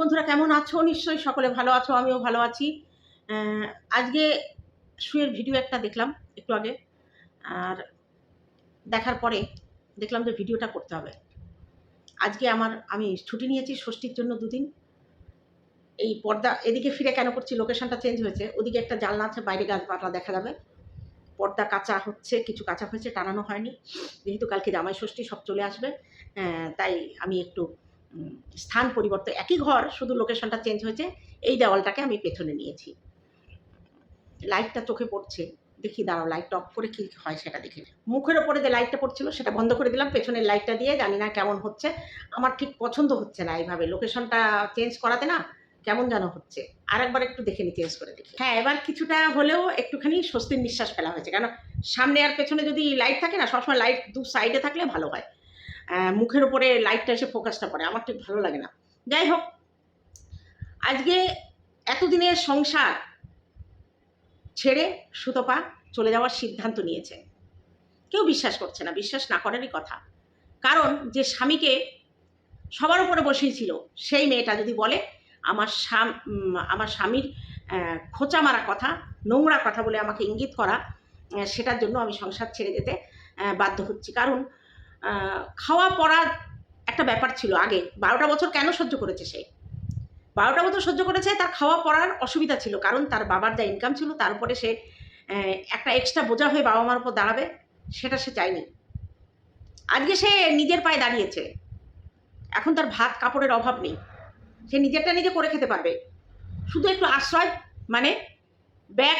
বন্ধুরা কেমন আছো? নিশ্চয়ই সকলে ভালো আছো, আমিও ভালো আছি। আজকে শুয়ের ভিডিও একটা দেখলাম একটু আগে। আর দেখার পরে দেখলাম যে ভিডিওটা করতে হবে। আজকে আমার, আমি ছুটি নিয়েছি ষষ্ঠীর জন্য দুদিন। এই পর্দা, এদিকে ফিরে কেন করছি? লোকেশনটা চেঞ্জ হয়েছে। ওদিকে একটা জানলা আছে, বাইরে গাছপালা দেখা যাবে। পর্দা কাঁচা হচ্ছে, কিছু কাঁচা হয়েছে, টানানো হয়নি। যেহেতু কালকে জামাই ষষ্ঠী, সব চলে আসবে। তাই আমি একটু স্থান পরিবর্তন, একই ঘর, শুধু লোকেশনটা চেঞ্জ হয়েছে, এই দেওয়ালটাকে আমি পেছনে নিয়েছি। লাইটটা চোখে পড়ছে, দেখি দাঁড়াও লাইটটা অফ করে কি হয় সেটা দেখে মুখের ওপরে যে লাইটটা পড়ছিল, সেটা বন্ধ করে দিলাম, পেছনের লাইটটা দিয়ে, জানি না কেমন হচ্ছে, আমার ঠিক পছন্দ হচ্ছে না এইভাবে লোকেশনটা চেঞ্জ করাতে না, কেমন যেন হচ্ছে। আর একবার একটু দেখে নি চেঞ্জ করে দেখি। হ্যাঁ এবার কিছুটা হলেও একটুখানি স্বস্তির নিঃশ্বাস ফেলা হয়েছে, কেন? সামনে আর পেছনে যদি লাইট থাকে না, সবসময় লাইট দু সাইডে থাকলে ভালো হয়। মুখের উপরে লাইটটা এসে ফোকাসটা পড়ে আমার ঠিক ভালো লাগে না। যাই হোক, আজকে এতদিনের সংসার ছেড়ে সুতপা চলে যাওয়ার সিদ্ধান্ত নিয়েছে। কেউ বিশ্বাস করছে না, বিশ্বাস না করারই কথা। কারণ যে স্বামীকে সবার উপরে বসিয়েছিল, সেই মেয়েটা যদি বলে, আমার স্বাম আমার স্বামীর খোঁচা মারা কথা, নোংরা কথা বলে আমাকে ইঙ্গিত করা সেটার জন্য আমি সংসার ছেড়ে যেতে বাধ্য হচ্ছি। কারণ খাওয়া পড়া একটা ব্যাপার ছিল আগে। বারোটা বছর কেন সহ্য করেছে সে? বারোটা বছর সহ্য করেছে, তার খাওয়া পড়ার অসুবিধা ছিল, কারণ তার বাবার যা ইনকাম ছিল, তার উপরে সে একটা এক্সট্রা বোঝা হয়ে বাবা মার উপর দাঁড়াবে, সেটা সে চায়নি। আজকে সে নিজের পায়ে দাঁড়িয়েছে। এখন তার ভাত কাপড়ের অভাব নেই। সে নিজেরটা নিজে করে খেতে পারবে। শুধু একটু আশ্রয় মানে ব্যাক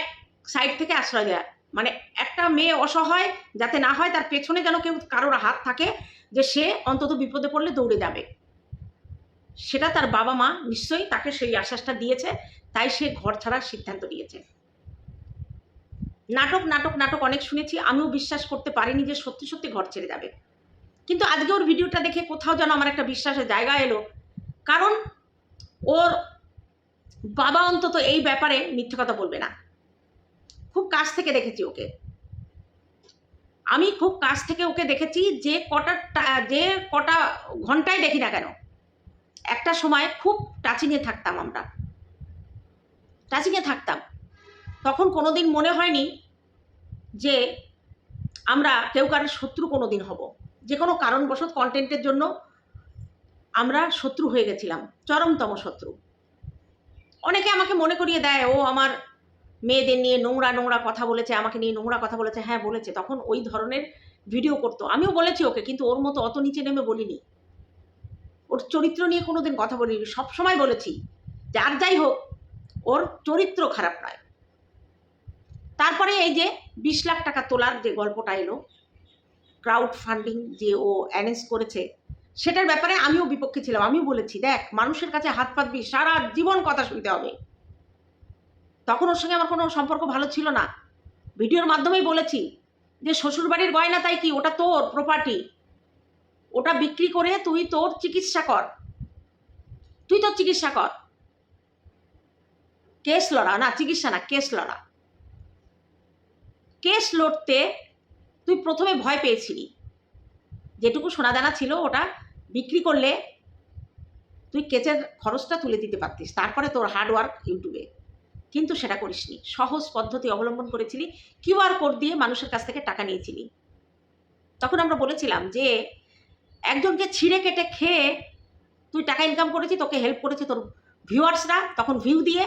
সাইড থেকে আশ্রয় দেওয়া মানে একটা মেয়ে অসহায় যাতে না হয় তার পেছনে যেন কেউ কারোর হাত থাকে যে সে অন্তত বিপদে পড়লে দৌড়ে যাবে। সেটা তার বাবা মা নিশ্চয়ই তাকে সেই আশ্বাসটা দিয়েছে, তাই সে ঘর ছাড়ার সিদ্ধান্ত নিয়েছে। নাটক নাটক নাটক অনেক শুনেছি, আমিও বিশ্বাস করতে পারিনি যে সত্যি সত্যি ঘর ছেড়ে যাবে। কিন্তু আজকে ওর ভিডিওটা দেখে কোথাও যেন আমার একটা বিশ্বাসের জায়গা এলো। কারণ ওর বাবা অন্তত এই ব্যাপারে মিথ্যে কথা বলবে না। খুব কাছ থেকে দেখেছি ওকে। আমি খুব কাছ থেকে ওকে দেখেছি যে কটা যে কটা ঘন্টায় দেখি না কেন। একটা সময় খুব টাচিংয়ে থাকতাম আমরা। টাচিংয়ে থাকতাম। তখন কোনো দিন মনে হয়নি যে আমরা কেউ কারোর শত্রু কোনো দিন হব। যে কোনো কারণবশত কন্টেন্টের জন্য আমরা শত্রু হয়ে গেছিলাম, চরমতম শত্রু। অনেকে আমাকে মনে করিয়ে দেয়, ও আমার মেয়েদের নিয়ে নোংরা নোংরা কথা বলেছে, আমাকে নিয়ে নোংরা কথা বলেছে হ্যাঁ বলেছে। তখন ওই ধরনের ভিডিও করতো। আমিও বলেছি ওকে, কিন্তু ওর মতো অত নিচে নেমে বলিনি। ওর চরিত্র নিয়ে কোনোদিন কথা বলিনি। সবসময় বলেছি যার যাই হোক, ওর চরিত্র খারাপ নয়। তারপরে এই যে বিশ লাখ টাকা তোলার যে গল্পটা এলো ক্রাউড ফান্ডিং যে ও অ্যারেঞ্জ করেছে, সেটার ব্যাপারে আমিও বিপক্ষে ছিলাম। আমিও বলেছি, দেখ, মানুষের কাছে হাত পাতবি, সারা জীবন কথা শুনতে হবে। তখন ওর সঙ্গে আমার কোনো সম্পর্ক ভালো ছিল না। ভিডিওর মাধ্যমেই বলেছি যে, শ্বশুরবাড়ির গয়না তাই কি? ওটা তোর প্রপার্টি ওটা বিক্রি করে তুই তোর চিকিৎসা কর। তুই তোর চিকিৎসা কর। কেস লড়া, না, চিকিৎসা না, কেস লড়া। কেস লড়তে তুই প্রথমে ভয় পেয়েছিলি। যেটুকু সোনা সোনাদানা ছিল ওটা বিক্রি করলে তুই কেচের খরচটা তুলে দিতে পারতিস। তারপরে তোর হার্ডওয়ার্ক ইউটিউবে কিন্তু সেটা করিসনি। সহজ পদ্ধতি অবলম্বন করেছিলি কিউআর কোড দিয়ে মানুষের কাছ থেকে টাকা নিয়েছিলি। তখন আমরা বলেছিলাম যে, একজনকে ছিঁড়ে কেটে খেয়ে তুই টাকা ইনকাম করেছি, তোকে হেল্প করেছে তোর ভিউয়ার্সরা তখন ভিউ দিয়ে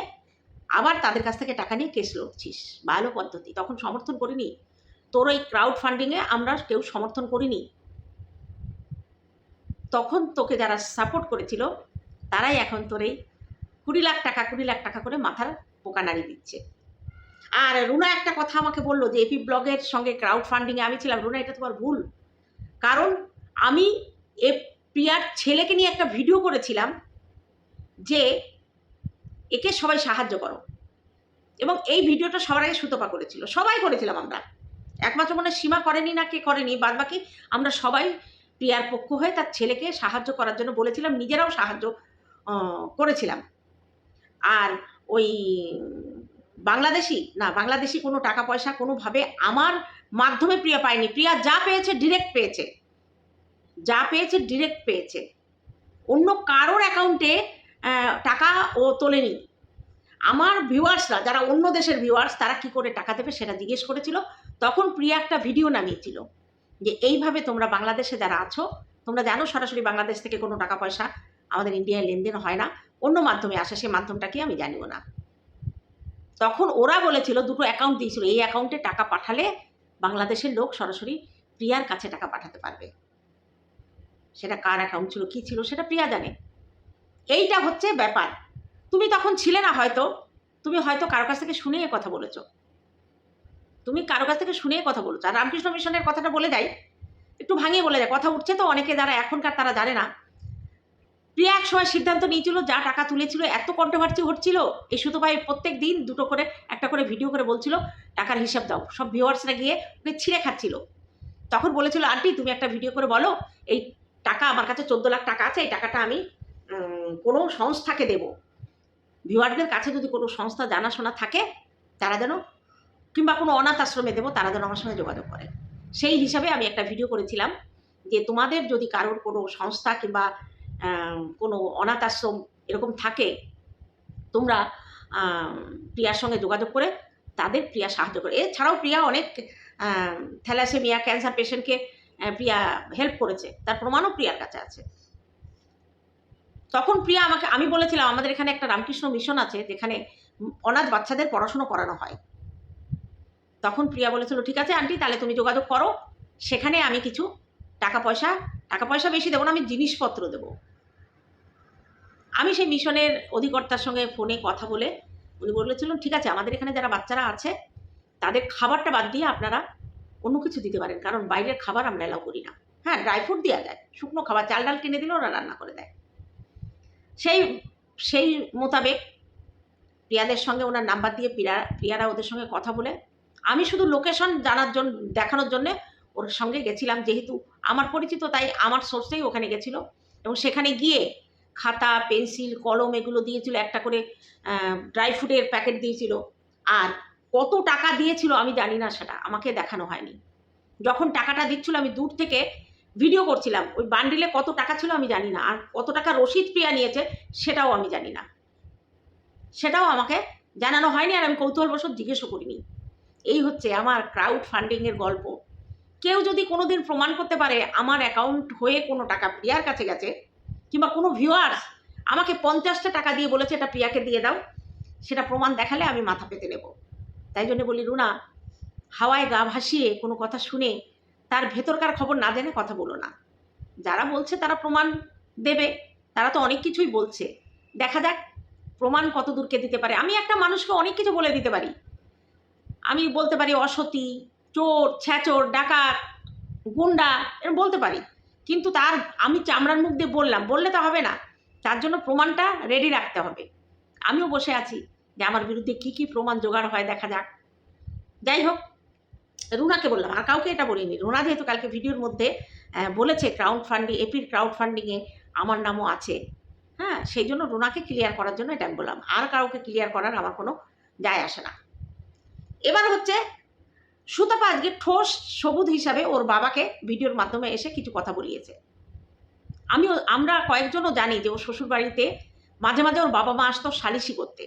আবার তাদের কাছ থেকে টাকা নিয়ে কেস লড়ছিস। ভালো পদ্ধতি। তখন সমর্থন করিনি। তোর ওই ক্রাউড ফান্ডিংয়ে আমরা কেউ সমর্থন করিনি। তখন তোকে যারা সাপোর্ট করেছিল, তারাই এখন তোর এই কুড়ি লাখ টাকা, কুড়ি লাখ টাকা করে মাথার পোকা নাড়ি দিচ্ছে। আর রুনা একটা কথা আমাকে বলল যে, এপি ব্লগের সঙ্গে ক্রাউড ফান্ডিংয়ে আমি ছিলাম। রুনা, এটা তোমার ভুল। কারণ আমি এ প্রিয়ার ছেলেকে নিয়ে একটা ভিডিও করেছিলাম যে, একে সবাই সাহায্য করো। এবং এই ভিডিওটা সবার আগে সুতপা করেছিল। সবাই করেছিলাম আমরা। একমাত্র মনে সীমা করেনি না কে করেনি বাদ বাকি আমরা সবাই প্রিয়ার পক্ষ হয়ে তার ছেলেকে সাহায্য করার জন্য বলেছিলাম, নিজেরাও সাহায্য করেছিলাম। আর ওই বাংলাদেশি, না, বাংলাদেশি কোনো টাকা পয়সা কোনোভাবে আমার মাধ্যমে প্রিয়া পায়নি। প্রিয়া যা পেয়েছে ডিরেক্ট পেয়েছে। যা পেয়েছে ডিরেক্ট পেয়েছে। অন্য কারোর অ্যাকাউন্টে টাকা ও তোলেনি। আমার ভিউয়ার্সরা যারা অন্য দেশের ভিউয়ার্স তারা কি করে টাকা দেবে সেটা জিজ্ঞেস করেছিল। তখন প্রিয়া একটা ভিডিও নামিয়েছিল যে, এইভাবে তোমরা বাংলাদেশে যারা আছো, তোমরা জানো সরাসরি বাংলাদেশ থেকে কোনো টাকা পয়সা আমাদের ইন্ডিয়ায় লেনদেন হয় না। অন্য মাধ্যমে আসে সেই মাধ্যমটা কি আমি জানিও না। তখন ওরা বলেছিল, দুটো অ্যাকাউন্ট দিয়েছিল, এই অ্যাকাউন্টে টাকা পাঠালে বাংলাদেশের লোক সরাসরি প্রিয়ার কাছে টাকা পাঠাতে পারবে। সেটা কার অ্যাকাউন্ট ছিল, কি ছিল, সেটা প্রিয়া জানে। এইটা হচ্ছে ব্যাপার। তুমি তখন ছিলে না হয়তো, তুমি হয়তো কারও কাছ থেকে শুনে কথা বলেছ। তুমি কারও কাছ থেকে শুনে কথা বলেছ। আর রামকৃষ্ণ মিশনের কথাটা বলে যাই একটু ভাঙিয়ে বলে যায় কথা উঠছে তো অনেকে যারা এখনকার তারা জানে না। প্রিয়া এক সময় সিদ্ধান্ত নিয়েছিল, যা টাকা তুলেছিল, এত কন্ট্রোভার্সি হচ্ছিল এই সুতো ভাই প্রত্যেক দিন দুটো করে, একটা করে ভিডিও করে বলছিল, টাকার হিসাব দাও। সব ভিউয়ার্সরা গিয়ে ওকে ছিঁড়ে খাচ্ছিল। তখন বলেছিল, আন্টি, তুমি একটা ভিডিও করে বলো, এই টাকা আমার কাছে চোদ্দ লাখ টাকা আছে, এই টাকাটা আমি কোনো সংস্থাকে দেব। ভিউয়ারদের কাছে যদি কোনো সংস্থা জানাশোনা থাকে, তারা যেন, কিংবা কোনো অনাথ আশ্রমে দেবো, তারা যেন আমার সঙ্গে যোগাযোগ করে। সেই হিসাবে আমি একটা ভিডিও করেছিলাম, যে তোমাদের যদি কারোর কোনো সংস্থা কিংবা কোনো অনাথ আশ্রম এরকম থাকে, তোমরা প্রিয়ার সঙ্গে যোগাযোগ করে তাদের প্রিয়া সাহায্য করে। এছাড়াও প্রিয়া অনেক থ্যালাসেমিয়া, ক্যান্সার পেশেন্টকে প্রিয়া হেল্প করেছে, তার প্রমাণও প্রিয়ার কাছে আছে। তখন প্রিয়া আমাকে, আমি বলেছিলাম, আমাদের এখানে একটা রামকৃষ্ণ মিশন আছে, যেখানে অনাথ বাচ্চাদের পড়াশুনো করানো হয়। তখন প্রিয়া বলেছিল, ঠিক আছে আন্টি, তাহলে তুমি যোগাযোগ করো, সেখানে আমি কিছু টাকা পয়সা টাকা পয়সা বেশি দেবো না, আমি জিনিসপত্র দেবো। আমি সেই মিশনের অধিকর্তার সঙ্গে ফোনে কথা বলে উনি বলেছিলেন ঠিক আছে, আমাদের এখানে যারা বাচ্চারা আছে, তাদের খাবারটা বাদ দিয়ে আপনারা অন্য কিছু দিতে পারেন, কারণ বাইরের খাবার আমরা এলাও করি না। হ্যাঁ ড্রাই ফ্রুট দেওয়া যায়, শুকনো খাবার, চাল ডাল কিনে দিলে ওরা রান্না করে দেয়। সেই সেই মোতাবেক প্রিয়াদের সঙ্গে ওনার নাম্বার দিয়ে প্রিয়া, প্রিয়ারা ওদের সঙ্গে কথা বলে, আমি শুধু লোকেশন জানার জন্য দেখানোর জন্য ওর সঙ্গে গেছিলাম যেহেতু আমার পরিচিত, তাই আমার সোর্সেই ওখানে গেছিল। এবং সেখানে গিয়ে খাতা, পেন্সিল, কলম এগুলো দিয়েছিল, একটা করে ড্রাই ফ্রুটের প্যাকেট দিয়েছিল। আর কত টাকা দিয়েছিল আমি জানি না সেটা, আমাকে দেখানো হয়নি। যখন টাকাটা দিচ্ছিল, আমি দূর থেকে ভিডিও করছিলাম। ওই বান্ডিলে কত টাকা ছিল আমি জানি না, আর কত টাকা রসিদ প্রিয়া নিয়েছে সেটাও আমি জানি না। সেটাও আমাকে জানানো হয়নি, আর আমি কৌতূহলবশত জিজ্ঞেসও করিনি। এই হচ্ছে আমার ক্রাউড ফান্ডিংয়ের গল্প। কেউ যদি কোনো দিন প্রমাণ করতে পারে আমার অ্যাকাউন্ট হয়ে কোনো টাকা প্রিয়ার কাছে গেছে, কিংবা কোনো ভিউয়ার্স আমাকে পঞ্চাশটা টাকা দিয়ে বলেছে এটা প্রিয়াকে দিয়ে দাও, সেটা প্রমাণ দেখালে আমি মাথা পেতে নেব। তাই জন্য বলি, রুনা, হাওয়ায় গা ভাসিয়ে কোনো কথা শুনে তার ভেতরকার খবর না জেনে কথা বলো না। যারা বলছে তারা প্রমাণ দেবে, তারা তো অনেক কিছুই বলছে। দেখা যাক প্রমাণ কত দূরকে দিতে পারে। আমি একটা মানুষকে অনেক কিছু বলে দিতে পারি। আমি বলতে পারি অসতী চোর ছ্যাচোর ডাকাত, গুন্ডা এরকম বলতে পারি। কিন্তু তার আমি চামড়ার মুখ দিয়ে বললাম, বললে তো হবে না। তার জন্য প্রমাণটা রেডি রাখতে হবে। আমিও বসে আছি যে আমার বিরুদ্ধে কি কি প্রমাণ জোগাড় হয় দেখা যাক। যাই হোক, রুনাকে বললাম, আর কাউকে এটা বলিনি। রুনা যেহেতু কালকে ভিডিওর মধ্যে বলেছে ক্রাউড ফান্ডিং এপির ক্রাউড ফান্ডিংয়ে আমার নামও আছে। হ্যাঁ সেই জন্য রুনাকে ক্লিয়ার করার জন্য এটা আমি বললাম। আর কাউকে ক্লিয়ার করার আমার কোনো যায় আসে না। এবার হচ্ছে সুতাপা আজকে ঠোস সবুজ হিসাবে ওর বাবাকে ভিডিওর মাধ্যমে এসে কিছু কথা বলিয়েছে। আমিও আমরা কয়েকজনও জানি যে ওর শ্বশুর বাড়িতে মাঝে মাঝে ওর বাবা মা আসতো সালিশি করতে।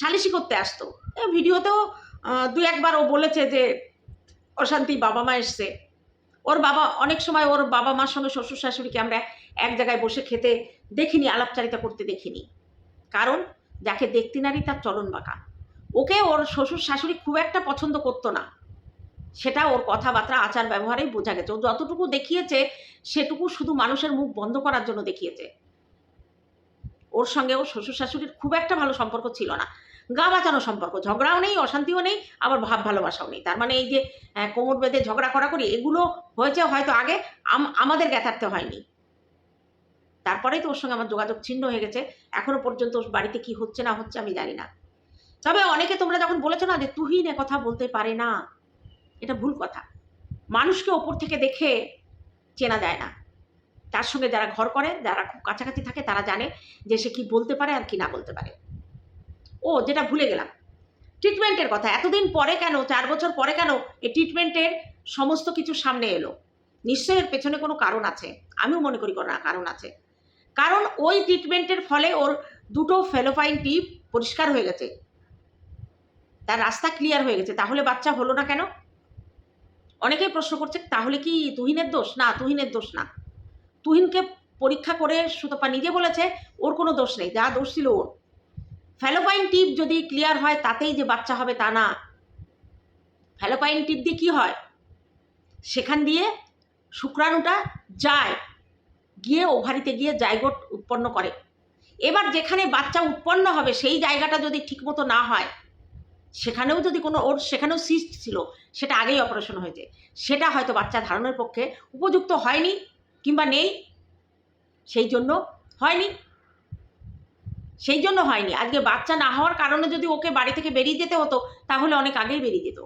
সালিশি করতে আসতো। ভিডিওতেও দু একবার ও বলেছে যে অশান্তি বাবা মা এসছে। ওর বাবা, অনেক সময় ওর বাবা মার সঙ্গে শ্বশুর শাশুড়িকে আমরা এক জায়গায় বসে খেতে দেখিনি, আলাপচারিতা করতে দেখিনি। কারণ যাকে দেখতে নারী তার চলন বাঁকা। ওকে ওর শ্বশুর শাশুড়ি খুব একটা পছন্দ করতো না। সেটা ওর কথাবার্তা, আচার, ব্যবহারেই বোঝা গেছে। ও যতটুকু দেখিয়েছে, সেটুকু শুধু মানুষের মুখ বন্ধ করার জন্য দেখিয়েছে। ওর সঙ্গে ওর শ্বশুর শাশুড়ির খুব একটা ভালো সম্পর্ক ছিল না। গা বাঁচানো সম্পর্ক, ঝগড়াও নেই, অশান্তিও নেই, আবার ভাব ভালোবাসাও নেই। তার মানে এই যে কোমর বেঁধে ঝগড়া করা করি এগুলো হয়েছে হয়তো আগে, আম- আমাদের জ্ঞাতার্থে হয়নি। তারপরেই তো ওর সঙ্গে আমার যোগাযোগ ছিন্ন হয়ে গেছে। এখনও পর্যন্ত ওর বাড়িতে কি হচ্ছে না হচ্ছে আমি জানি না। তবে অনেকে তোমরা যখন বলেছ না যে তুহিন কথা বলতে পারে না, এটা ভুল কথা। মানুষকে ওপর থেকে দেখে চেনা যায় না। তার সঙ্গে যারা ঘর করে, যারা খুব কাছাকাছি থাকে, তারা জানে যে সে কি বলতে পারে আর কি না বলতে পারে। ও, যেটা ভুলে গেলাম। ট্রিটমেন্টের কথা, এতদিন পরে কেন, চার বছর পরে কেন এই ট্রিটমেন্টের সমস্ত কিছু সামনে এলো? নিশ্চয়ই এর পেছনে কোনো কারণ আছে। আমিও মনে করি কোনো কারণ আছে। কারণ ওই ট্রিটমেন্টের ফলে ওর দুটো ফেলোফাইন টিপ পরিষ্কার হয়ে গেছে। তার রাস্তা ক্লিয়ার হয়ে গেছে, তাহলে বাচ্চা হলো না কেন? অনেকেই প্রশ্ন করছে, তাহলে কি তুহিনের দোষ? না, তুহিনের দোষ না। তুহিনকে পরীক্ষা করে সুতপা নিজে বলেছে, ওর কোনো দোষ নেই, যা দোষ ছিল ওর। ফ্যালোপাইন টিপ যদি ক্লিয়ার হয়, তাতেই যে বাচ্চা হবে তা না। ফ্যালোপাইন টিপ দিয়ে কী হয়? সেখান দিয়ে শুক্রাণুটা যায়, গিয়ে ওভারিতে গিয়ে জায়গোট উৎপন্ন করে। এবার যেখানে বাচ্চা উৎপন্ন হবে, সেই জায়গাটা যদি ঠিকমতো না হয় সেখানেও যদি কোনো ওর, সেখানেও সিস্ট ছিল, সেটা আগেই অপারেশন হয়েছে। সেটা হয়তো বাচ্চা ধারণের পক্ষে উপযুক্ত হয়নি কিংবা নেই, সেই জন্য হয়নি। সেই জন্য হয়নি। আজকে বাচ্চা না হওয়ার কারণে যদি ওকে বাড়ি থেকে বেরিয়ে যেতে হতো, তাহলে অনেক আগেই বেরিয়ে যেত।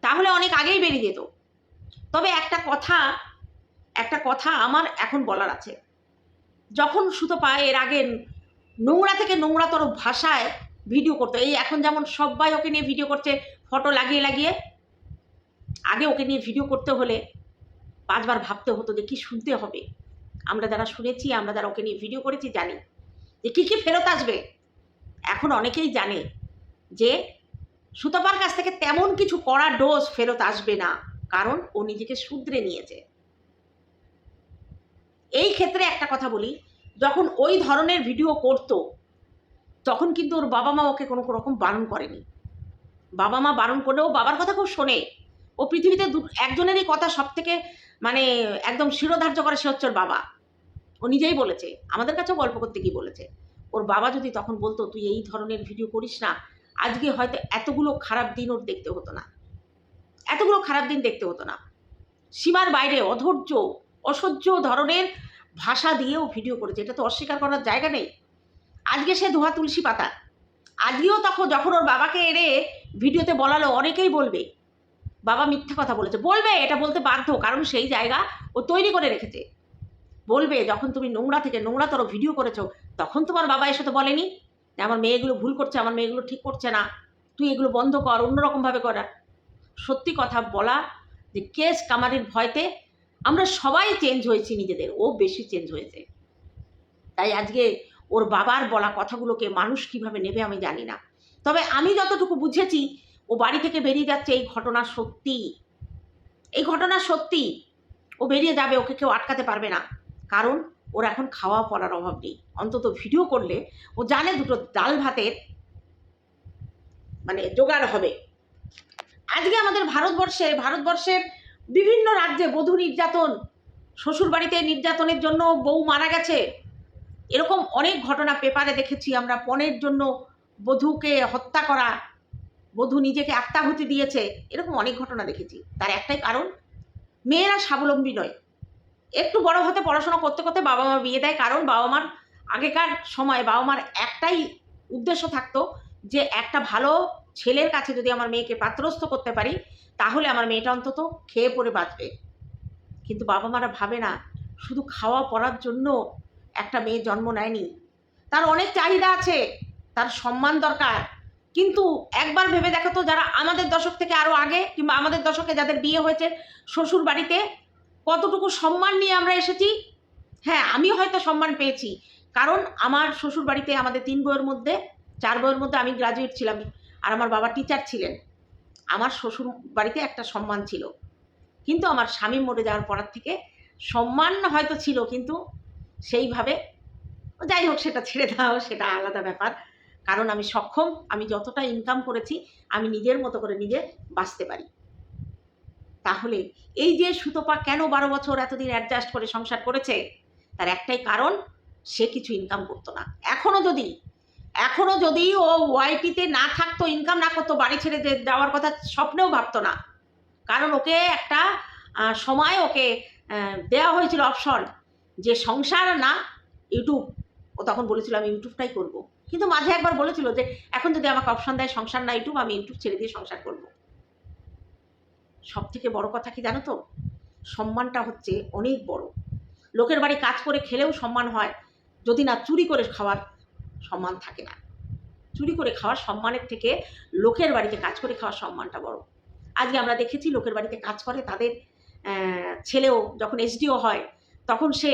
তাহলে অনেক আগেই বেরিয়ে যেত। তবে একটা কথা একটা কথা আমার এখন বলার আছে। যখন সুতো পায়, এর আগে নোংরা থেকে নোংরাতর ভাষায় ভিডিও করতো। এই এখন যেমন সবাই ওকে নিয়ে ভিডিও করছে, ফটো লাগিয়ে লাগিয়ে, আগে ওকে নিয়ে ভিডিও করতে হলে পাঁচবার ভাবতে হতো যে কী শুনতে হবে। আমরা যারা শুনেছি, আমরা যারা ওকে নিয়ে ভিডিও করেছি জানি যে কী কী ফেরত আসবে। এখন অনেকেই জানে যে সুতপার কাছ থেকে তেমন কিছু কড়া ডোজ ফেরত আসবে না, কারণ ও নিজেকে শুধরে নিয়েছে। এই ক্ষেত্রে একটা কথা বলি, যখন ওই ধরনের ভিডিও করতো তখন কিন্তু ওর বাবা মা ওকে কোনো রকম বারণ করেনি। বাবা মা বারণ করলেও বাবার কথা খুব শোনে। ও পৃথিবীতে একজনেরই কথা সব থেকে মানে একদম শিরোধার্য করে সে হচ্ছে ওর বাবা। ও নিজেই বলেছে, আমাদের কাছেও গল্প করতে গিয়ে বলেছে, ওর বাবা যদি তখন বলতো, তুই এই ধরনের ভিডিও করিস না, আজকে হয়তো এতগুলো খারাপ দিন ওর দেখতে হতো না। এতগুলো খারাপ দিন দেখতে হতো না। সীমার বাইরে অধৈর্য, অসহ্য ধরনের ভাষা দিয়েও ভিডিও করেছে। এটা তো অস্বীকার করার জায়গা নেই। আজকে সে ধোয়া তুলসী পাতা। আজকেও তখন যখন ওর বাবাকে এনে ভিডিওতে বলালো, অনেকেই বলবে, বাবা মিথ্যা কথা বলেছে। বলবে, এটা বলতে বাধ্য, কারণ সেই জায়গা ও তৈরি করে রেখেছে। বলবে, যখন তুমি নোংরা থেকে নোংরাতর ভিডিও করেছ, তখন তোমার বাবা এসে তো বলেনি যে, আমার মেয়েগুলো ভুল করছে, আমার মেয়েগুলো ঠিক করছে না। তুই এগুলো বন্ধ কর, অন্যরকমভাবে করা। সত্যি কথা বলা যে, কেস কামারির ভয়তে আমরা সবাই চেঞ্জ হয়েছি নিজেদের। ও বেশি চেঞ্জ হয়েছে। তাই আজকে ওর বাবার বলা কথাগুলোকে মানুষ কীভাবে নেবে আমি জানি না। তবে আমি যতটুকু বুঝেছি, ও বাড়ি থেকে বেরিয়ে যাচ্ছে, এই ঘটনা সত্যি। এই ঘটনা সত্যি। ও বেরিয়ে যাবে, ওকে কেউ আটকাতে পারবে না। কারণ ওর এখন খাওয়া পড়ার অভাব নেই। অন্তত ভিডিও করলে ও জানে দুটো ডাল ভাতের মানে জোগাড় হবে। আজকে আমাদের ভারতবর্ষে, ভারতবর্ষের বিভিন্ন রাজ্যে বধূ নির্যাতন, শ্বশুরবাড়িতে নির্যাতনের জন্য বউ মারা গেছে। এরকম অনেক ঘটনা পেপারে দেখেছি আমরা পণের জন্য বধূকে হত্যা করা, বধূ নিজেকে আত্মাহুতি দিয়েছে, এরকম অনেক ঘটনা দেখেছি। তার একটাই কারণ, মেয়েরা স্বাবলম্বী নয়। একটু বড় হতে পড়াশোনা করতে করতে বাবা মা বিয়ে দেয়, কারণ বাবা মার আগেকার সময় বাবা মার একটাই উদ্দেশ্য থাকতো যে একটা ভালো ছেলের কাছে যদি আমার মেয়েকে পাত্রস্থ করতে পারি, তাহলে আমার মেয়েটা অন্তত খেয়ে পড়ে বাঁচবে। কিন্তু বাবা মারা ভাবে না, শুধু খাওয়া পড়ার জন্য একটা মেয়ে জন্ম নেয়নি। তার অনেক চাহিদা আছে, তার সম্মান দরকার। কিন্তু একবার ভেবে দেখো তো যারা আমাদের দশক থেকে আরও আগে কিংবা আমাদের দশকে যাদের বিয়ে হয়েছে শ্বশুর বাড়িতে কতটুকু সম্মান নিয়ে আমরা এসেছি? হ্যাঁ আমি হয়তো সম্মান পেয়েছি। কারণ আমার শ্বশুর বাড়িতে আমাদের তিন বইয়ের মধ্যে, চার বইয়ের মধ্যে আমি গ্রাজুয়েট ছিলাম আর আমার বাবা টিচার ছিলেন। আমার শ্বশুর বাড়িতে একটা সম্মান ছিল। কিন্তু আমার স্বামী মরে যাওয়ার পর থেকে সম্মান হয়তো ছিল, কিন্তু সেইভাবে যাই হোক সেটা ছেড়ে দাও, সেটা আলাদা ব্যাপার। কারণ আমি সক্ষম, আমি যতটা ইনকাম করেছি, আমি নিজের মতো করে নিজে বাঁচতে পারি। তাহলে এই যে সুতপা কেন বারো বছর এতদিন অ্যাডজাস্ট করে সংসার করেছে, তার একটাই কারণ, সে কিছু ইনকাম করতো না। এখনও যদি এখনও যদি ও ওয়াইটিতে না থাকতো ইনকাম না করতো, বাড়ি ছেড়ে যাওয়ার কথা স্বপ্নেও ভাবতো না। কারণ ওকে একটা সময় ওকে দেওয়া হয়েছিল অপশন যে সংসার না, ইউটিউব, ও তখন বলেছিল আমি ইউটিউবটাই করব। কিন্তু মাঝে একবার বলেছিল যে, এখন যদি আমাকে অপশন দেয় সংসার না, ইউটিউব, আমি ইউটিউব ছেড়ে দিয়ে সংসার করব। সব থেকে বড় কথা কি জানো তো? সম্মানটা হচ্ছে অনেক বড়। লোকের বাড়ি কাজ করে খেলেও সম্মান হয়। যদি না চুরি করে খাওয়ার সম্মান থাকে না। চুরি করে খাওয়ার সম্মানের থেকে লোকের বাড়িতে কাজ করে খাওয়ার সম্মানটা বড়। আজকে আমরা দেখেছি লোকের বাড়িতে কাজ করে, তাদের ছেলেও যখন এসডিও হয় তখন সে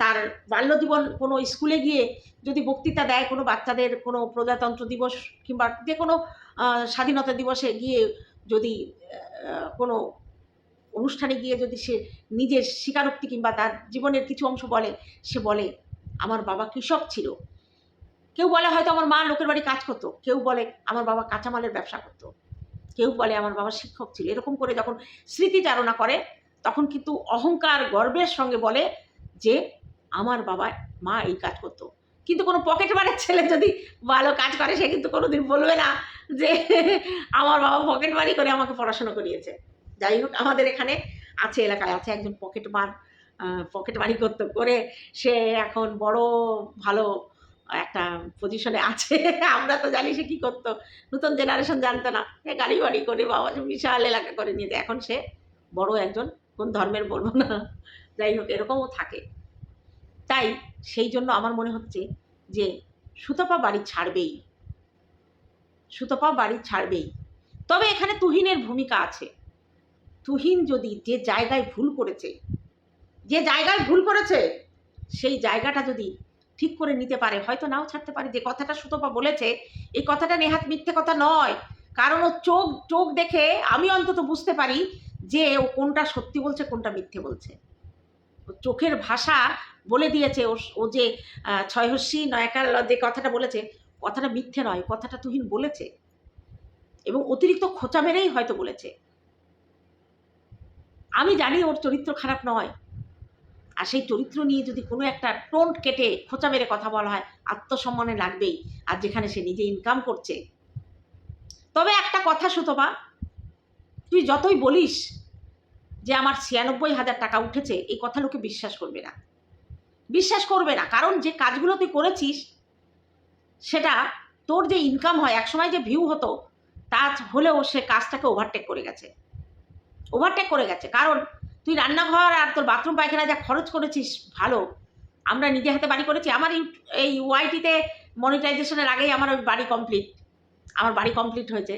তার বাল্য বাল্যজীবন কোনো স্কুলে গিয়ে যদি বক্তৃতা দেয় কোনো বাচ্চাদের কোনো প্রজাতন্ত্র দিবস কিংবা যে কোনো স্বাধীনতা দিবসে গিয়ে যদি কোনো অনুষ্ঠানে গিয়ে যদি সে নিজের স্বীকারোক্তি কিংবা তার জীবনের কিছু অংশ বলে, সে বলে, আমার বাবা কৃষক ছিল। কেউ বলে হয়তো আমার মা লোকের বাড়ি কাজ করতো, কেউ বলে আমার বাবা কাঁচামালের ব্যবসা করতো, কেউ বলে আমার বাবা শিক্ষক ছিল, এরকম করে যখন স্মৃতিচারণা করে তখন কিন্তু অহংকার গর্বের সঙ্গে বলে যে, আমার বাবা, মা এই কাজ করতো। কিন্তু কোনো পকেট মারের ছেলে যদি ভালো কাজ করে, সে কিন্তু কোনোদিন বলবে না যে, আমার বাবা পকেট মারি করে আমাকে পড়াশোনা করিয়েছে। যাই হোক, আমাদের এখানে আছে, এলাকায় আছে একজন পকেট মার পকেট মারি করতো করে সে এখন বড় ভালো একটা পজিশনে আছে। আমরা তো জানি সে কী করতো। নতুন জেনারেশন জানতো না। সে গাড়ি বাড়ি করে বাবা, বিশাল এলাকা করে নিয়েছে এখন সে বড় একজন কোন ধর্মের বলব না। যাই হোক, এরকমও থাকে। তাই সেই জন্য আমার মনে হচ্ছে যে সুতপা বাড়ি ছাড়বেই। সুতপা বাড়ি ছাড়বেই। তবে এখানে তুহিনের ভূমিকা আছে। তুহিন যদি যে জায়গায় ভুল করেছে, যে জায়গায় ভুল করেছে, সেই জায়গাটা যদি ঠিক করে নিতে পারে, হয়তো নাও ছাড়তে পারে। যে কথাটা সুতপা বলেছে, এই কথাটা নেহাত মিথ্যে কথা নয়। কারণ ও চোখ চোখ দেখে আমি অন্তত বুঝতে পারি যে ও কোনটা সত্যি বলছে, কোনটা মিথ্যে বলছে। চোখের ভাষা বলে দিয়েছে ও ও যে ছয়হস্যি নয়াকার যে কথাটা বলেছে, কথাটা মিথ্যে নয়, কথাটা তুহিন বলেছে। এবং অতিরিক্ত খোঁচা মেরেই হয়তো বলেছে। আমি জানি ওর চরিত্র খারাপ নয়। আর সেই চরিত্র নিয়ে যদি কোনো একটা টোন কেটে খোঁচা মেরে কথা বলা হয়, আত্মসম্মানে লাগবেই। আর যেখানে সে নিজে ইনকাম করছে। তবে একটা কথা সুতপা, তুই যতই বলিস যে আমার ছিয়ানব্বই হাজার টাকা উঠেছে, এই কথা লোকে বিশ্বাস করবে না। বিশ্বাস করবে না, কারণ যে কাজগুলো তুই করেছিস, সেটা তোর যে ইনকাম হয়, একসময় যে ভিউ হতো তা হলেও সে কাজটাকে ওভারটেক করে গেছে। ওভারটেক করে গেছে, কারণ তুই রান্নাঘর আর তোর বাথরুম পায়খানা যা খরচ করেছিস, ভালো। আমরা নিজে হাতে বাড়ি করেছি, আমার এই ওয়াইটিতে মনিটাইজেশনের আগেই আমার ওই বাড়ি কমপ্লিট আমার বাড়ি কমপ্লিট হয়েছে।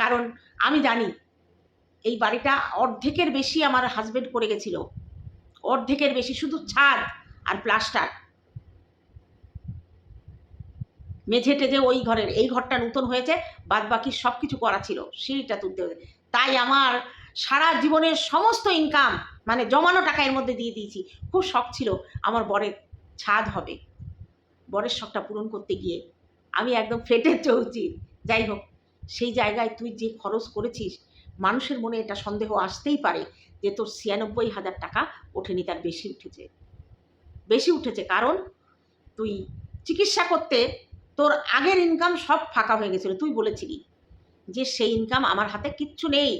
কারণ আমি জানি এই বাড়িটা অর্ধেকের বেশি আমার হাজবেন্ড করে গেছিল। অর্ধেকের বেশি, শুধু ছাদ আর প্লাস্টার মেঝে টেঝে ওই ঘরের, এই ঘরটা নতুন হয়েছে বাদ বাকি সব কিছু করা ছিল, সিঁড়িটা তুলতে হয়েছে। তাই আমার সারা জীবনের সমস্ত ইনকাম মানে জমানো টাকা এর মধ্যে দিয়ে দিয়েছি। খুব শখ ছিল, আমার বরের ছাদ হবে। বরের শখটা পূরণ করতে গিয়ে আমি একদম ফেটে চলছি। যাই হোক, সেই জায়গায় তুই যে খরচ করেছিস মানুষের মনে এটা সন্দেহ আসতেই পারে যে তোর ছিয়ানব্বই হাজার টাকা ওঠেনি, তার বেশি উঠেছে। বেশি উঠেছে কারণ তুই চিকিৎসা করতে তোর আগের ইনকাম সব ফাঁকা হয়ে গেছিল, তুই বলেছিলি যে সেই ইনকাম আমার হাতে কিচ্ছু নেই।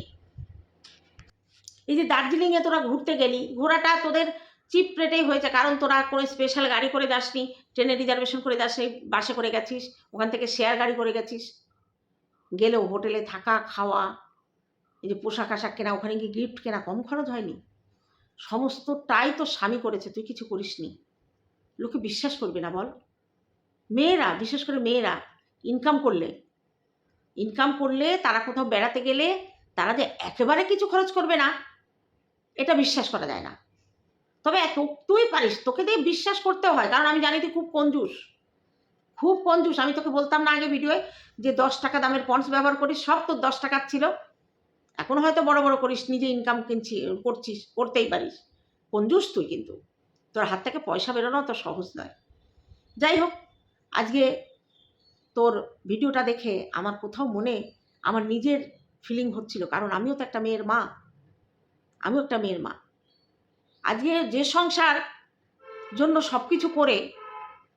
এই যে দার্জিলিংয়ে তোরা ঘুরতে গেলি, ঘোরাটা তোদের চিপ রেটেই হয়েছে কারণ তোরা কোনো স্পেশাল গাড়ি করে যাসনি ট্রেনে রিজার্ভেশন করে যাসনি বাসে করে গেছিস, ওখান থেকে শেয়ার গাড়ি করে গেছিস। গেলেও হোটেলে থাকা, খাওয়া এই যে পোশাক আশাক কেনা, ওখানে গিয়ে গিফট কেনা কম খরচ হয়নি। সমস্তটাই তো স্বামী করেছে, তুই কিছু করিসনি। লোকে বিশ্বাস করবে না, বল। মেয়েরা, বিশেষ করে মেয়েরা ইনকাম করলে। ইনকাম করলে তারা কোথাও বেড়াতে গেলে তারা যে একেবারে কিছু খরচ করবে না, এটা বিশ্বাস করা যায় না। তবে তুই পারিস, তোকে দিয়ে বিশ্বাস করতেও হয়, কারণ আমি জানি তুই খুব কঞ্জুস। খুব কঞ্জুস, আমি তোকে বলতাম না আগে ভিডিওয়ে যে দশ টাকা দামের পন্স ব্যবহার করিস, সব তোর দশ টাকার ছিল। এখন হয়তো বড় বড় করিস, নিজে ইনকাম কিনছি, করছিস, করতেই পারিস। কঞ্জুস তুই কিন্তু। তোর হাত থেকে পয়সা বেরোনো তো সহজ নয়। যাই হোক, আজকে তোর ভিডিওটা দেখে আমার কোথাও মনে আমার নিজের ফিলিং হচ্ছিল, কারণ আমিও তো একটা মেয়ের মা। আমিও একটা মেয়ের মা। আজকে যে সংসার জন্য সব কিছু করে,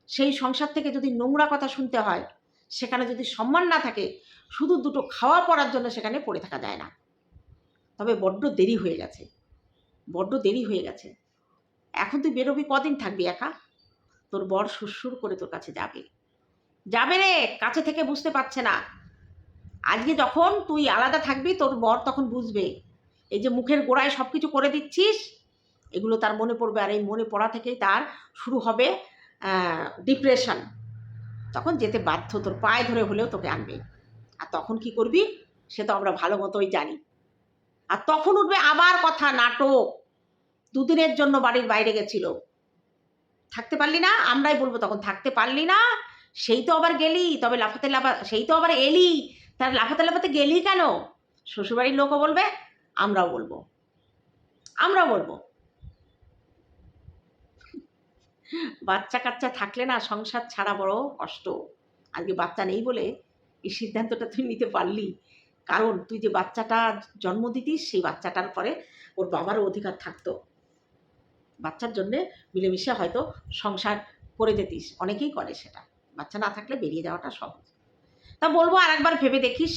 সেই সংসার থেকে যদি নোংরা কথা শুনতে হয়, সেখানে যদি সম্মান না থাকে, শুধু দুটো খাওয়া পড়ার জন্য সেখানে পড়ে থাকা যায় না। তবে বড্ড দেরি হয়ে গেছে। বড্ড দেরি হয়ে গেছে। এখন তুই বেরোবি কদিন থাকবি একা? তোর বর সুরসুর করে তোর কাছে যাবে। যাবে রে, কাছে থেকে বুঝতে পারছে না। আজকে যখন তুই আলাদা থাকবি, তোর বর তখন বুঝবে। এই যে মুখের গোড়ায় সব কিছু করে দিচ্ছিস, এগুলো তার মনে পড়বে। আর এই মনে পড়া থেকেই তার শুরু হবে ডিপ্রেশন তখন যেতে বাধ্য, তোর পায়ে ধরে হলেও তোকে আনবে। আর তখন কি করবি, সে তো আমরা ভালো মতোই জানি। আর তখন উঠবে আবার কথা, নাটক। দুদিনের জন্য বাড়ির বাইরে গেছিল। থাকতে পারলি না, আমরাই বলব তখন থাকতে পারলি না। সেই তো আবার গেলি, তবে লাফাতে লাফা, সেই তো আবার এলি। তার লাফাতে লাফাতে গেলি কেন? শ্বশুরবাড়ির লোকও বলবে, আমরাও বলব। আমরাও বলব। বাচ্চা কাচ্চা থাকলে না সংসার ছাড়া বড় কষ্ট। আজকে বাচ্চা নেই বলে এই সিদ্ধান্তটা তুই নিতে পারলি। কারণ তুই যে বাচ্চাটা জন্ম দিতিস, সেই বাচ্চাটার পরে ওর বাবারও অধিকার থাকতো। বাচ্চার জন্যে মিলেমিশে হয়তো সংসার করে যেতিস, অনেকেই করে সেটা। বাচ্চা না থাকলে বেরিয়ে যাওয়াটা সহজ। তা বলব আর একবার ভেবে দেখিস,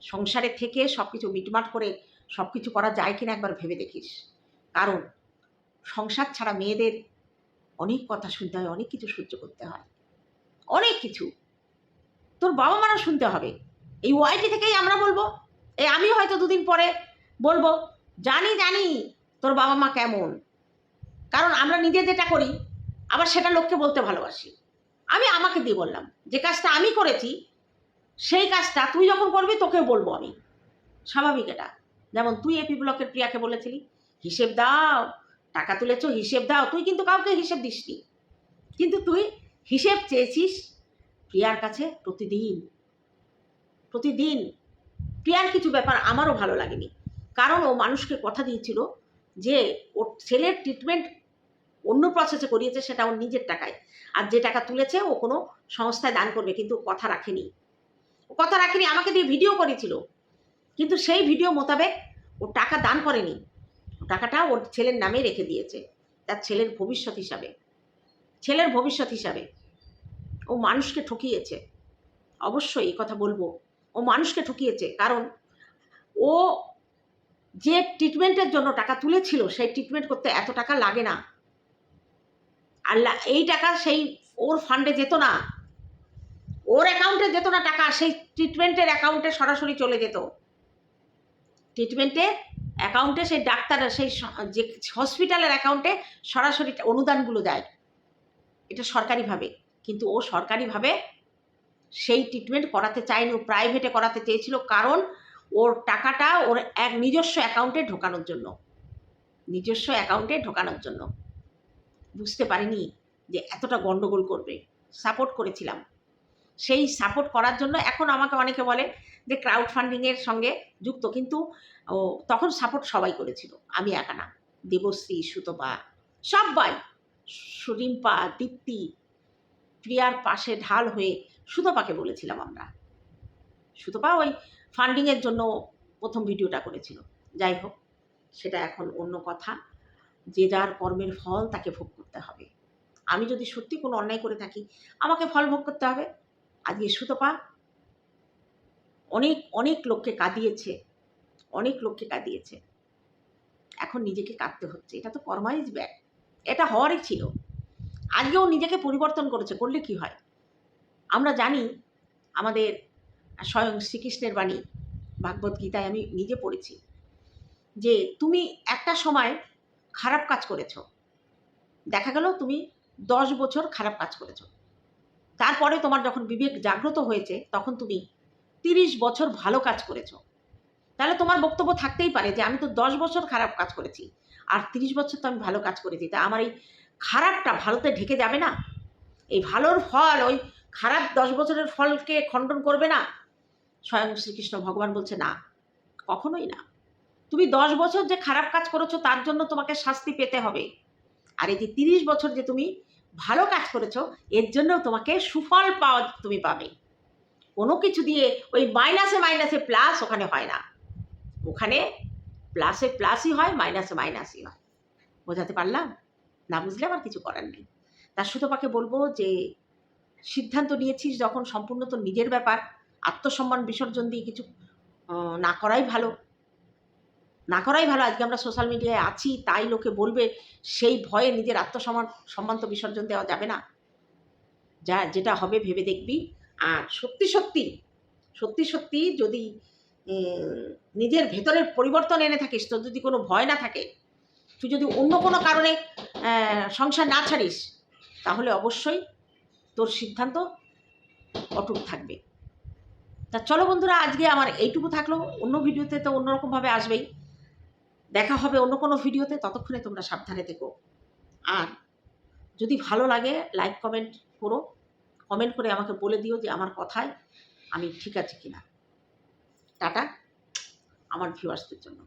সংসারে থেকে সব কিছু মিটমাট করে সব কিছু করা যায় কিনা একবার ভেবে দেখিস। কারণ সংসার ছাড়া মেয়েদের অনেক কথা শুনতে হয়, অনেক কিছু সহ্য করতে হয়। অনেক কিছু। তোর বাবা মারা শুনতে হবে। এই ওয়াইটি থেকেই আমরা বলব। এই আমি হয়তো দুদিন পরে বলব, জানি জানি তোর বাবা মা কেমন। কারণ আমরা নিজে যেটা করি, আবার সেটা লোককে বলতে ভালোবাসি। আমি আমাকে দিয়ে বললাম, যে কাজটা আমি করেছি, সেই কাজটা তুই যখন করবি, তোকেও বলব আমি। স্বাভাবিক এটা। যেমন তুই এপি ব্লকের প্রিয়াকে বলেছিলি, হিসেব দাও, টাকা তুলেছো, হিসেব দাও। তুই কিন্তু কাউকে হিসেব দিসনি। কিন্তু তুই হিসেব চেয়েছিস প্রিয়ার কাছে প্রতিদিন। প্রতিদিন প্রিয়ার কিছু ব্যাপার আমারও ভালো লাগেনি। কারণ ও মানুষকে কথা দিয়েছিল যে ওর ছেলের ট্রিটমেন্ট অন্য প্রসেসে করিয়েছে, সেটা ওর নিজের টাকায়। আর যে টাকা তুলেছে, ও কোনো সংস্থায় দান করবে, কিন্তু কথা রাখেনি। কথা রাখেনি, আমাকে দিয়ে ভিডিও করেছিল। কিন্তু সেই ভিডিও মোতাবেক ও টাকা দান করেনি। টাকাটা ওর ছেলের নামে রেখে দিয়েছে। তার ছেলের ভবিষ্যৎ হিসাবে। ছেলের ভবিষ্যৎ হিসাবে। ও মানুষকে ঠকিয়েছে। অবশ্যই কথা বলব। ও মানুষকে ঠকিয়েছে। কারণ ও যে ট্রিটমেন্টের জন্য টাকা তুলেছিল, সেই ট্রিটমেন্ট করতে এত টাকা লাগে না। আর এই টাকা সেই ওর ফান্ডে যেত না। ওর অ্যাকাউন্টে যেত না টাকা, সেই ট্রিটমেন্টের অ্যাকাউন্টে সরাসরি চলে যেত। ট্রিটমেন্টের অ্যাকাউন্টে সেই ডাক্তারের সেই যে হসপিটালের অ্যাকাউন্টে সরাসরি অনুদানগুলো যায় এটা সরকারিভাবে। কিন্তু ও সরকারিভাবে সেই ট্রিটমেন্ট করাতে চায়নি, ও প্রাইভেটে করাতে চেয়েছিল কারণ ওর টাকাটা ওর এক নিজস্ব অ্যাকাউন্টে ঢোকানোর জন্য। নিজস্ব অ্যাকাউন্টে ঢোকানোর জন্য। বুঝতে পারিনি যে এতটা গণ্ডগোল করবে। সাপোর্ট করেছিলাম। সেই সাপোর্ট করার জন্য এখন আমাকে অনেকে বলে যে ক্রাউড ফান্ডিংয়ের সঙ্গে যুক্ত। কিন্তু ও তখন সাপোর্ট সবাই করেছিল। আমি একা না। দেবশ্রী, সুতপা সবাই সুরিম্পা, দীপ্তি, প্রিয়ার পাশে ঢাল হয়ে সুতপাকে বলেছিলাম আমরা। সুতপা ওই ফান্ডিংয়ের জন্য প্রথম ভিডিওটা করেছিল। যাই হোক, সেটা এখন অন্য কথা। যে যার কর্মের ফল তাকে ভোগ করতে হবে। আমি যদি সত্যি কোনো অন্যায় করে থাকি, আমাকে ফল ভোগ করতে হবে। আজকে সুতপা অনেক অনেক লোককে কাঁদিয়েছে। অনেক লোককে কাঁদিয়েছে। এখন নিজেকে কাঁদতে হচ্ছে। এটা তো কর্মাইজ ব্যাগ। এটা হওয়ারই ছিল। আজকেও নিজেকে পরিবর্তন করেছে। করলে কি হয়? আমরা জানি আমাদের স্বয়ং শ্রীকৃষ্ণের বাণী, ভাগবত গীতায় আমি নিজে পড়েছি, যে তুমি একটা সময় খারাপ কাজ করেছ। দেখা গেল তুমি দশ বছর খারাপ কাজ করেছ। তারপরে তোমার যখন বিবেক জাগ্রত হয়েছে, তখন তুমি তিরিশ বছর ভালো কাজ করেছ। তাহলে তোমার বক্তব্য থাকতেই পারে যে আমি তো দশ বছর খারাপ কাজ করেছি, আর তিরিশ বছর তো আমি ভালো কাজ করেছি। তা আমার এই খারাপটা ভালোতে ঢেকে যাবে না? এই ভালোর ফল ওই খারাপ দশ বছরের ফলকে খণ্ডন করবে না? স্বয়ং শ্রীকৃষ্ণ ভগবান বলছে, না, কখনোই না। তুমি দশ বছর যে খারাপ কাজ করেছ, তার জন্য তোমাকে শাস্তি পেতে হবে। আর এই যে তিরিশ বছর যে তুমি ভালো কাজ করেছ, এর জন্য তোমাকে সুফল পাওয়া তুমি পাবে। কোনো কিছু দিয়ে ওই মাইনাসে মাইনাসে প্লাস ওখানে হয় না। ওখানে প্লাসে প্লাসই হয়, মাইনাসে মাইনাসই হয়। বোঝাতে পারলাম? না বুঝলে আমার কিছু করার নেই। তার সুতপাকে বলব যে সিদ্ধান্ত নিয়েছিস যখন সম্পূর্ণ তো নিজের ব্যাপার, আত্মসম্মান বিসর্জন দিয়ে কিছু না করাই ভালো। না করাই ভালো, আজকে আমরা সোশ্যাল মিডিয়ায় আছি, তাই লোকে বলবে, সেই ভয়ে নিজের আত্মসম্মান, সম্মান তো বিসর্জন দেওয়া যাবে না। যা, যেটা হবে ভেবে দেখবি। আর সত্যি সত্যি সত্যি সত্যি যদি নিজের ভেতরের পরিবর্তন এনে থাকিস, তোর যদি কোনো ভয় না থাকে, তুই যদি অন্য কোনো কারণে সংসার না ছাড়িস, তাহলে অবশ্যই তোর সিদ্ধান্ত অটুট থাকবে। তা চলো বন্ধুরা, আজকে আমার এইটুকু থাকল। অন্য ভিডিওতে তো অন্যরকমভাবে আসবেই। দেখা হবে অন্য কোনো ভিডিওতে, ততক্ষণে তোমরা সাবধানে থেকো। আর যদি ভালো লাগে লাইক কমেন্ট করো। কমেন্ট করে আমাকে বলে দিও যে আমার কথায় আমি ঠিক আছে কিনা। টাটা, আমার ভিউয়ার্সদের জন্য।